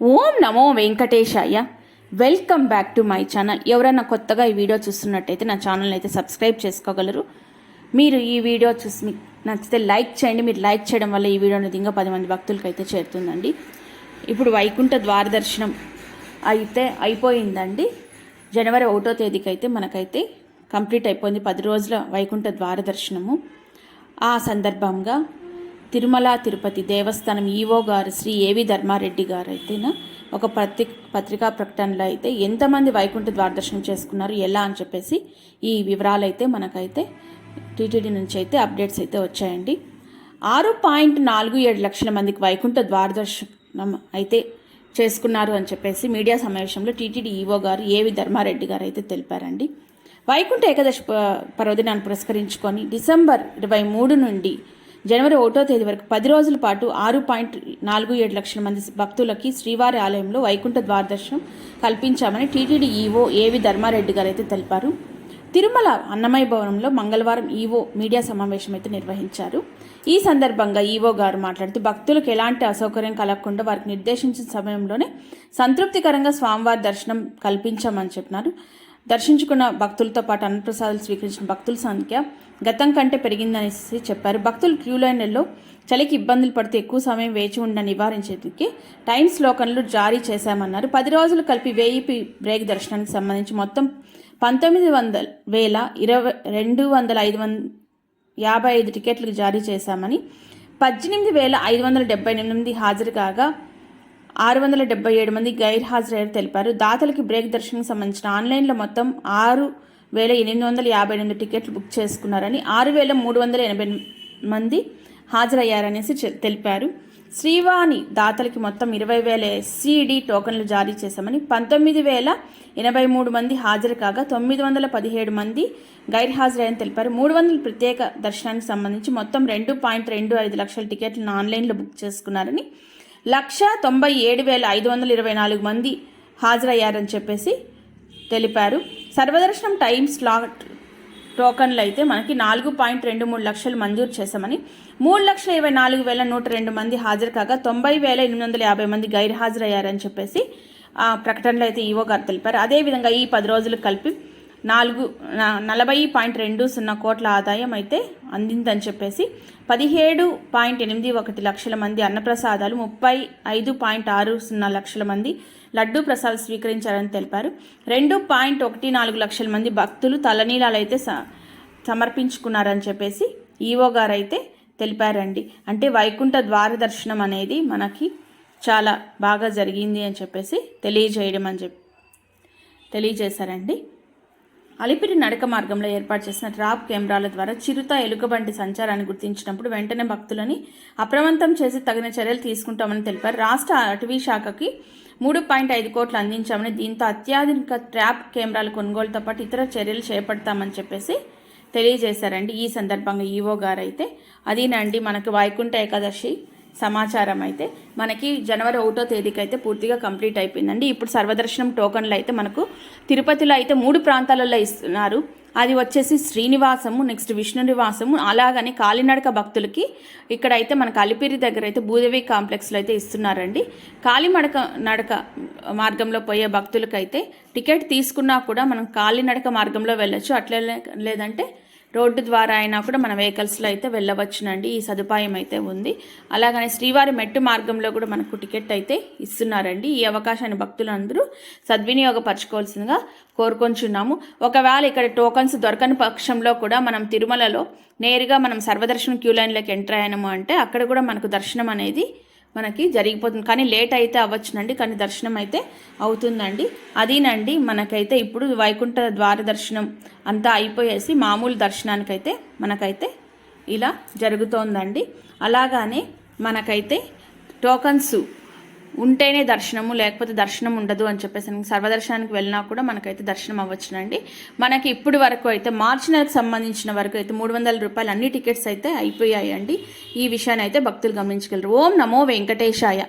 ఓం నమో వెంకటేశాయ. Welcome back to my channel ఎవరైనా కొత్తగా ఈ వీడియో చూస్తున్నట్టయితే నా ఛానల్ అయితే సబ్స్క్రైబ్ చేసుకోగలరు. మీరు ఈ వీడియో చూసి మీకు నచ్చితే లైక్ చేయండి. మీరు లైక్ చేయడం వల్ల ఈ వీడియో అనేది ఇంకా పది మంది భక్తులకి అయితే చేరుతుందండి. ఇప్పుడు వైకుంఠ ద్వార దర్శనం అయితే అయిపోయిందండి. జనవరి ఒకటో తేదీకి అయితే మనకైతే కంప్లీట్ అయిపోయింది. పది రోజుల వైకుంఠ ద్వార దర్శనము ఆ సందర్భంగా తిరుమల తిరుపతి దేవస్థానం ఈవో గారు శ్రీ ఏవి ధర్మారెడ్డి గారు అయితేనా ఒక పత్రి పత్రికా ప్రకటనలో అయితే ఎంతమంది వైకుంఠ ద్వారదర్శనం చేసుకున్నారు ఎలా అని చెప్పేసి ఈ వివరాలు అయితే మనకైతే టీటీడీ నుంచి అయితే అప్డేట్స్ అయితే వచ్చాయండి. ఆరు పాయింట్ నాలుగు ఏడు లక్షల మందికి వైకుంఠ ద్వారదర్శనం అయితే చేసుకున్నారు అని చెప్పేసి మీడియా సమావేశంలో టీటీడీ ఈవో గారు ఏవి ధర్మారెడ్డి గారు అయితే తెలిపారండి. వైకుంఠ ఏకాదశి పర్వదినాన్ని పురస్కరించుకొని డిసెంబర్ ఇరవై మూడు నుండి జనవరి ఒకటో తేదీ వరకు పది రోజుల పాటు ఆరు పాయింట్ నాలుగు ఏడు లక్షల మంది భక్తులకి శ్రీవారి ఆలయంలో వైకుంఠ ద్వారదర్శనం కల్పించామని TTD EO A V Dharmareddy గారు అయితే తెలిపారు. తిరుమల అన్నమయ్య భవనంలో మంగళవారం ఈవో మీడియా సమావేశం అయితే నిర్వహించారు. ఈ సందర్భంగా ఈవో గారు మాట్లాడుతూ భక్తులకు ఎలాంటి అసౌకర్యం కలగకుండా వారికి నిర్దేశించిన సమయంలోనే సంతృప్తికరంగా స్వామివారి దర్శనం కల్పించామని చెప్పినారు. దర్శించుకున్న భక్తులతో పాటు అన్నప్రసాదాలు స్వీకరించిన భక్తుల సంఖ్య గతం కంటే పెరిగిందనేసి చెప్పారు. భక్తులు క్యూ లైన్లలో చలికి ఇబ్బందులు పడితే ఎక్కువ సమయం వేచి ఉండ నివారించేందుకు టైం స్లోకన్లు జారీ చేశామన్నారు. పది రోజులు కలిపి వెయ్యి బ్రేక్ దర్శనానికి సంబంధించి మొత్తం పంతొమ్మిది వందల వేల ఇరవై రెండు వందల ఐదు వంద యాభై ఐదు టికెట్లు జారీ చేశామని పద్దెనిమిది వేల ఐదు వందల డెబ్బై ఎనిమిది హాజరు కాగా ఆరు వందల డెబ్బై ఏడు మంది గైర్ హాజరయ్యారు తెలిపారు. దాతలకి బ్రేక్ దర్శనం సంబంధించిన ఆన్లైన్లో మొత్తం ఆరు వేల ఎనిమిది వందల యాభై ఎనిమిది టికెట్లు బుక్ చేసుకున్నారని ఆరు వేల మూడు వందల ఎనభై మంది హాజరయ్యారనేసి తెలిపారు. శ్రీవాణి దాతలకి మొత్తం ఇరవై వేల ఎస్సీడీ టోకన్లు జారీ చేశామని పంతొమ్మిది వేల ఎనభై మూడు మంది హాజరు కాగా తొమ్మిది వందల పదిహేడు మంది గైర్ హాజరయ్యని తెలిపారు. మూడు వందల ప్రత్యేక దర్శనానికి సంబంధించి మొత్తం రెండు పాయింట్ రెండు ఐదు లక్షల టికెట్లను ఆన్లైన్లో బుక్ చేసుకున్నారని లక్ష తొంభై ఏడు వేల ఐదు వందల ఇరవై నాలుగు మంది హాజరయ్యారని చెప్పేసి తెలిపారు. సర్వదర్శనం టైం స్లాట్ టోకన్లు అయితే మనకి నాలుగు పాయింట్ రెండు మూడు లక్షలు మంజూరు చేశామని మూడు లక్షల ఇరవై నాలుగు వేల నూట రెండు మంది హాజరు కాగా తొంభై వేల ఎనిమిది వందల యాభై మంది గైర్ హాజరయ్యారని చెప్పేసి ఆ ప్రకటనలో అయితే ఈవో గారు తెలిపారు. అదేవిధంగా ఈ పది రోజులు కలిపి నాలుగు నలభై పాయింట్ రెండు సున్నా కోట్ల ఆదాయం అయితే అందిందని చెప్పేసి పదిహేడు పాయింట్ ఎనిమిది ఒకటి లక్షల మంది అన్నప్రసాదాలు ముప్పై ఐదు పాయింట్ ఆరు సున్నా లక్షల మంది లడ్డూ ప్రసాదాలు స్వీకరించారని తెలిపారు. రెండు పాయింట్ ఒకటి నాలుగు లక్షల మంది భక్తులు తలనీలాలు అయితే స- సమర్పించుకున్నారని చెప్పేసి ఈవో గారు అయితే తెలిపారండి. అంటే వైకుంఠ ద్వార దర్శనం అనేది మనకి చాలా బాగా జరిగింది అని చెప్పేసి తెలియజేయడం అని చెప్పి తెలియజేశారండి. అలిపిరి నడక మార్గంలో ఏర్పాటు చేసిన ట్రాప్ కెమెరాల ద్వారా చిరుత ఎలుకబంటి సంచారాన్ని గుర్తించినప్పుడు వెంటనే భక్తులని అప్రమత్తం చేసి తగిన చర్యలు తీసుకుంటామని తెలిపారు. రాష్ట్ర అటవీ శాఖకి మూడు పాయింట్ ఐదు కోట్లు అందించామని దీంతో అత్యాధునిక ట్రాప్ కెమెరాల కొనుగోలుతో పాటు ఇతర చర్యలు చేపడతామని చెప్పేసి తెలియజేశారండి. ఈ సందర్భంగా ఈవో గారు అయితే అదీనండి మనకు వైకుంఠ ఏకాదశి సమాచారం అయితే మనకి జనవరి ఒకటో తేదీకి అయితే పూర్తిగా కంప్లీట్ అయిపోయిందండి. ఇప్పుడు సర్వదర్శనం టోకన్లు అయితే మనకు తిరుపతిలో అయితే మూడు ప్రాంతాలలో ఇస్తున్నారు. అది వచ్చేసి శ్రీనివాసము నెక్స్ట్ విష్ణు నివాసము అలాగని కాలినడక భక్తులకి ఇక్కడైతే మనకు అలిపిరి దగ్గర అయితే భూదేవి కాంప్లెక్స్లో అయితే ఇస్తున్నారండి. కాలినడక నడక మార్గంలో పోయే భక్తులకైతే టికెట్ తీసుకున్నా కూడా మనం కాలినడక మార్గంలో వెళ్ళొచ్చు. అట్లే లేదంటే రోడ్డు ద్వారా అయినా కూడా మన వెహికల్స్లో అయితే వెళ్ళవచ్చునండి. ఈ సదుపాయం అయితే ఉంది. అలాగనే శ్రీవారి మెట్టు మార్గంలో కూడా మనకు టికెట్ అయితే ఇస్తున్నారండి. ఈ అవకాశాన్ని భక్తులందరూ సద్వినియోగపరచుకోవాల్సిందిగా కోరుకొంచున్నాము. ఒకవేళ ఇక్కడ టోకన్స్ దొరకని పక్షంలో కూడా మనం తిరుమలలో నేరుగా మనం సర్వదర్శనం క్యూ లైన్లోకి ఎంటర్ అయ్యాము అంటే అక్కడ కూడా మనకు దర్శనం అనేది మనకి జరిగిపోతుంది. కానీ లేట్ అయితే అవ్వచ్చునండి. కానీ దర్శనం అయితే అవుతుందండి. అదేనండి మనకైతే ఇప్పుడు వైకుంఠ ద్వార దర్శనం అంతా అయిపోయేసి మామూలు దర్శనానికైతే మనకైతే ఇలా జరుగుతోందండి. అలాగానే మనకైతే టోకన్స్ ఉంటేనే దర్శనము లేకపోతే దర్శనం ఉండదు అని చెప్పేసి సర్వదర్శనానికి వెళ్ళినా కూడా మనకైతే దర్శనం అవ్వచ్చునండి. మనకి ఇప్పుడు వరకు అయితే మార్చి నెలకు సంబంధించిన వరకు అయితే మూడు వందల రూపాయలు అన్ని టికెట్స్ అయితే అయిపోయాయండి. ఈ విషయాన్ని అయితే భక్తులు గమనించగలరు. ఓం నమో వెంకటేశాయ.